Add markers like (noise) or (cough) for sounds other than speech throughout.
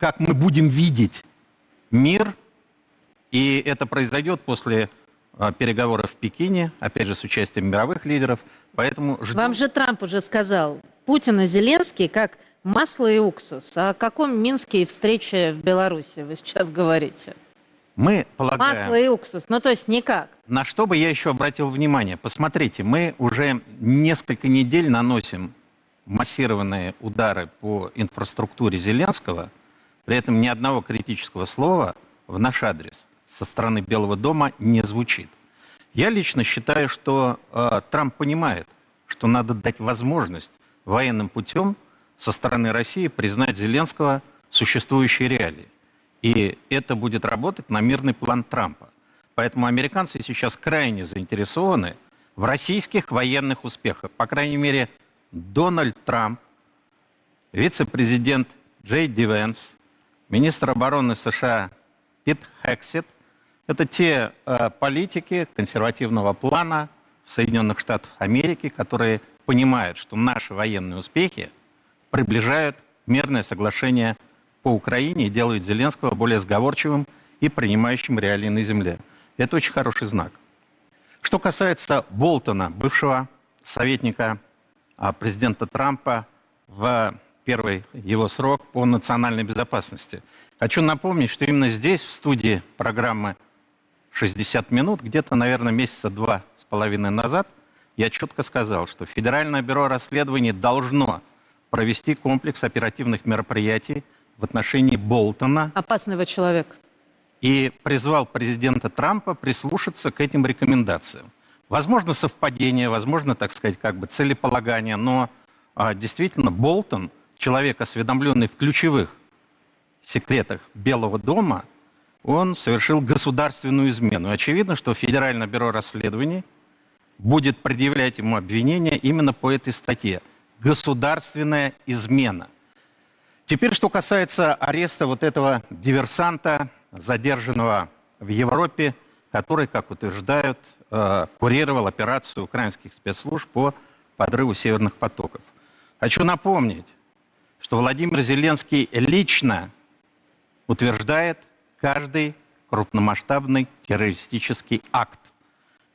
как мы будем видеть мир, и это произойдет после э, переговоров в Пекине, опять же, с участием мировых лидеров. Поэтому ждем... Вам же Трамп уже сказал, Путин и Зеленский как масло и уксус. О каком Минске и встрече в Беларуси вы сейчас говорите? Мы полагаем... Масло и уксус. Ну, то есть никак. На что бы я еще обратил внимание? Посмотрите, мы уже несколько недель наносим массированные удары по инфраструктуре Зеленского, при этом ни одного критического слова в наш адрес со стороны Белого дома не звучит. Я лично считаю, что э, Трамп понимает, что надо дать возможность военным путем со стороны России признать Зеленского существующей реалии. И это будет работать на мирный план Трампа. Поэтому американцы сейчас крайне заинтересованы в российских военных успехах. По крайней мере, Дональд Трамп, вице-президент Джей Ди Венс, министр обороны США Пит Хексет – это те э, политики консервативного плана в Соединенных Штатах Америки, которые понимают, что наши военные успехи приближают мирное соглашение по Украине и делают Зеленского более сговорчивым и принимающим реалии на земле. Это очень хороший знак. Что касается Болтона, бывшего советника а, президента Трампа в первый его срок по национальной безопасности. Хочу напомнить, что именно здесь, в студии программы «60 минут», где-то, наверное, месяца два с половиной назад, я четко сказал, что Федеральное бюро расследований должно провести комплекс оперативных мероприятий в отношении Болтона Опасного человека. и призвал президента Трампа прислушаться к этим рекомендациям. Возможно, совпадение, возможно, так сказать, как бы целеполагание, но а, действительно Болтон, человек, осведомленный в ключевых секретах Белого дома, он совершил государственную измену. Очевидно, что Федеральное бюро расследований будет предъявлять ему обвинения именно по этой статье. Государственная измена. Теперь, что касается ареста вот этого диверсанта, задержанного в Европе, который, как утверждают, э, курировал операцию украинских спецслужб по подрыву северных потоков. Хочу напомнить, что Владимир Зеленский лично утверждает каждый крупномасштабный террористический акт.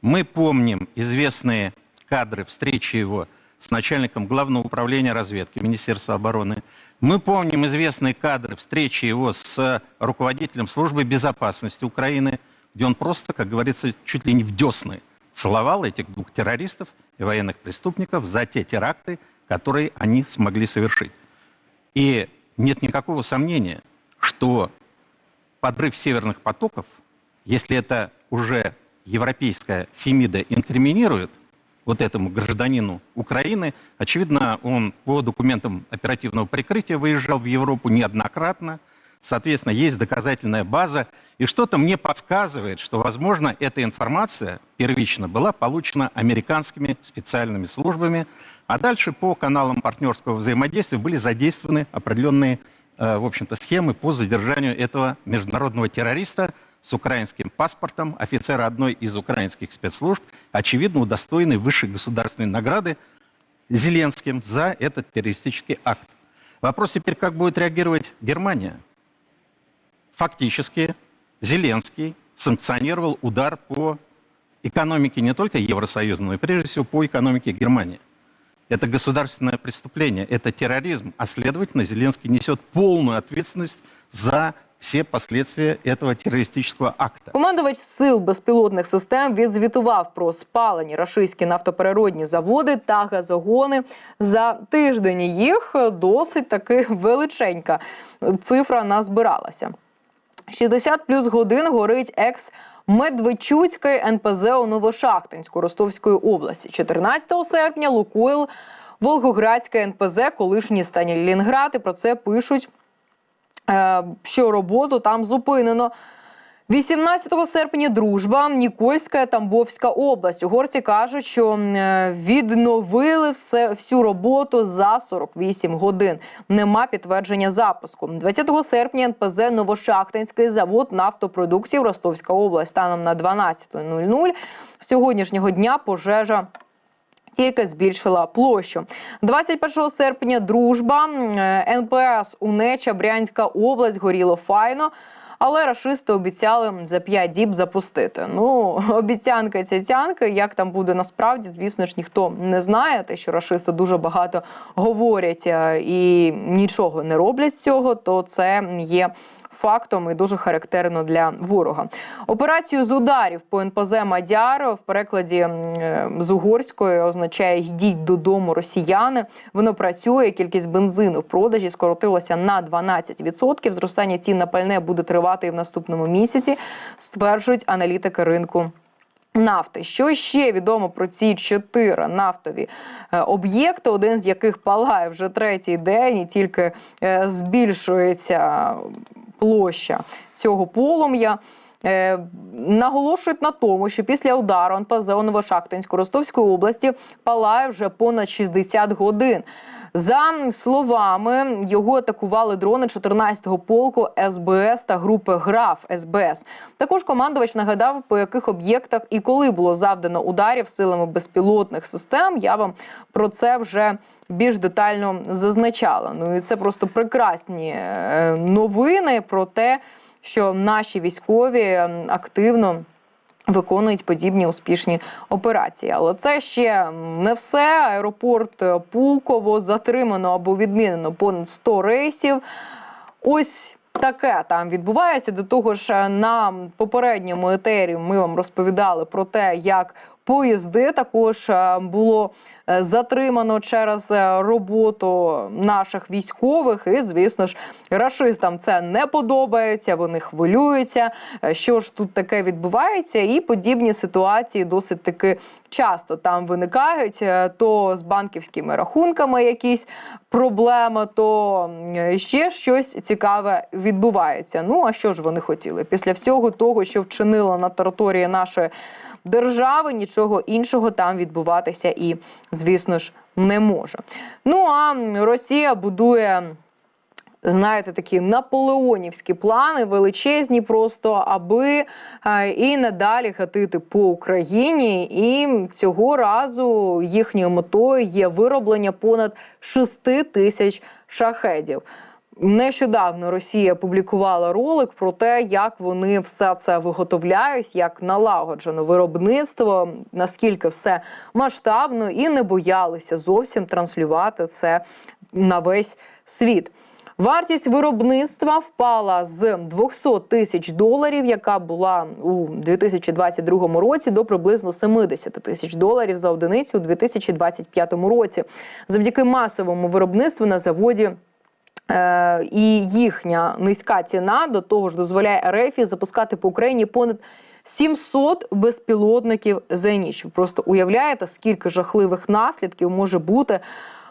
Мы помним известные кадры встречи его с начальником Главного управления разведки Министерства обороны. Мы помним известные кадры встречи его с руководителем службы безопасности Украины, где он просто, как говорится, чуть ли не в десны целовал этих двух террористов и военных преступников за те теракты, которые они смогли совершить. И нет никакого сомнения, что подрыв северных потоков, если это уже европейская Фемида инкриминирует вот этому гражданину Украины, очевидно, он по документам оперативного прикрытия выезжал в Европу неоднократно, соответственно, есть доказательная база, и что-то мне подсказывает, что, возможно, эта информация первично была получена американскими специальными службами, а дальше по каналам партнерского взаимодействия были задействованы определенные, э, в общем-то, схемы по задержанию этого международного террориста с украинским паспортом, офицера одной из украинских спецслужб, очевидно, удостоенный высшей государственной награды Зеленским за этот террористический акт. Вопрос теперь, как будет реагировать Германия? Фактически Зеленский санкционировал удар по экономике не только Евросоюза, но и прежде всего по экономике Германии. Это государственное преступление, это терроризм, а следовательно Зеленский несет полную ответственность за всі последствия этого терористичного акта. Командувач сил безпілотних систем відзвітував про спалені рашистські нафтопереробні заводи та газогони. За тиждень їх досить таки величенька цифра назбиралася. 60 плюс годин горить екс Медведчуцької НПЗ у Новошахтинську Ростовської області. 14 серпня Лукойл Волгоградська НПЗ, колишній Станілінград. І про це пишуть Е, що роботу там зупинено. 18 серпня дружба, Нікольська, Тамбовська область. Угорці кажуть, що е, відновили все всю роботу за 48 годин. Нема підтвердження запуску. 20 серпня НПЗ Новошахтинський завод нафтопродуктів Ростовська область станом на 12.00 сьогоднішнього дня пожежа тільки збільшила площу. 21 серпня дружба е, НПС Унеча Брянська область горіло файно. Але рашисти обіцяли за 5 діб запустити. Ну, (laughs) обіцянка цяцянка, як там буде насправді, звісно ж, ніхто не знає. Те, що рашисти дуже багато говорять е, і нічого не роблять з цього, то це є фактом і дуже характерно для ворога. Операцію з ударів по НПЗ Мадяр в перекладі е, з угорської означає йдіть додому росіяни. Воно працює. Кількість бензину в продажі скоротилася на 12%. Зростання цін на пальне буде тривати і в наступному місяці, стверджують аналітики ринку. Нафти, що ще відомо про ці чотири нафтові е, об'єкти, один з яких палає вже третій день, і тільки е, збільшується площа цього полум'я. Е, наголошують на тому, що після удару НПЗ у Новошахтинську Ростовської області палає вже понад 60 годин. За словами, його атакували дрони 14-го полку СБС та групи ГРАФ СБС. Також командувач нагадав, по яких об'єктах і коли було завдано ударів силами безпілотних систем. Я вам про це вже більш детально зазначала. Ну і це просто прекрасні е, новини про те, що наші військові активно виконують подібні успішні операції. Але це ще не все. Аеропорт Пулково затримано або відмінено понад 100 рейсів. Ось. Таке там відбувається. До того ж, на попередньому етері ми вам розповідали про те, як поїзди також е, було е, затримано через е, роботу наших військових. І, звісно ж, рашистам це не подобається. Вони хвилюються. Що ж тут таке відбувається? І подібні ситуації досить таки часто там виникають. То з банківськими рахунками якісь проблеми, то ще щось цікаве відбувається. Ну а що ж вони хотіли? Після всього того, що вчинило на території нашої держави, нічого іншого там відбуватися і, звісно ж, не може. Ну а Росія будує. Знаєте, такі наполеонівські плани, величезні, просто аби е, і надалі гатити по Україні. І цього разу їхньою метою є вироблення понад 6 тисяч шахедів. Нещодавно Росія публікувала ролик про те, як вони все це виготовляють, як налагоджено виробництво, наскільки все масштабно, і не боялися зовсім транслювати це на весь світ. Вартість виробництва впала з 200 тисяч доларів, яка була у 2022 році, до приблизно 70 тисяч доларів за одиницю у 2025 році. Завдяки масовому виробництву на заводі. Е, і їхня низька ціна до того ж дозволяє РФ запускати по Україні понад 700 безпілотників за ніч. Ви просто уявляєте, скільки жахливих наслідків може бути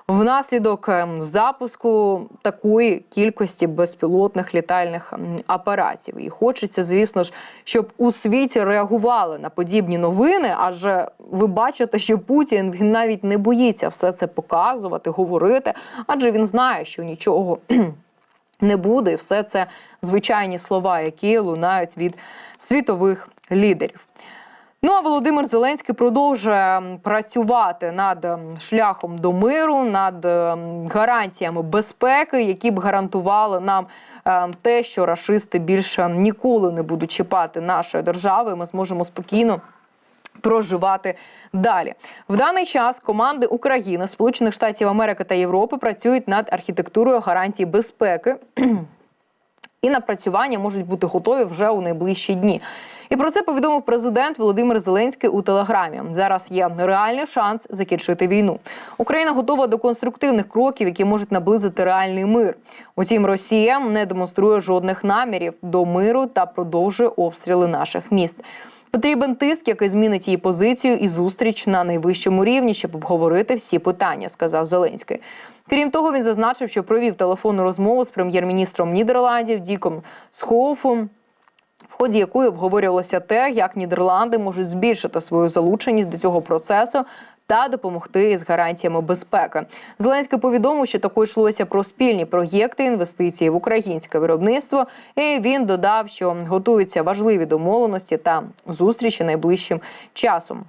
внаслідок ем, запуску такої кількості безпілотних літальних апаратів. І хочеться, звісно ж, щоб у світі реагували на подібні новини. Адже ви бачите, що Путін він навіть не боїться все це показувати, говорити, адже він знає, що нічого. (clears throat) Не буде, і все це звичайні слова, які лунають від світових лідерів. Ну а Володимир Зеленський продовжує працювати над шляхом до миру, над гарантіями безпеки, які б гарантували нам е, те, що рашисти більше ніколи не будуть чіпати нашої держави. Ми зможемо спокійно. Проживати далі в даний час команди України, Сполучених Штатів Америки та Європи працюють над архітектурою гарантій безпеки (clears throat) і напрацювання можуть бути готові вже у найближчі дні. І про це повідомив президент Володимир Зеленський у телеграмі. Зараз є реальний шанс закінчити війну. Україна готова до конструктивних кроків, які можуть наблизити реальний мир. Утім, Росія не демонструє жодних намірів до миру та продовжує обстріли наших міст. Потрібен тиск, який змінить її позицію і зустріч на найвищому рівні, щоб обговорити всі питання, сказав Зеленський. Крім того, він зазначив, що провів телефонну розмову з прем'єр-міністром Нідерландів Діком Схоуфом, в ході якої обговорювалося те, як Нідерланди можуть збільшити свою залученість до цього процесу. Та допомогти з гарантіями безпеки. Зеленський повідомив, що також йшлося про спільні проєкти інвестиції в українське виробництво. І він додав, що готуються важливі домовленості та зустрічі найближчим часом.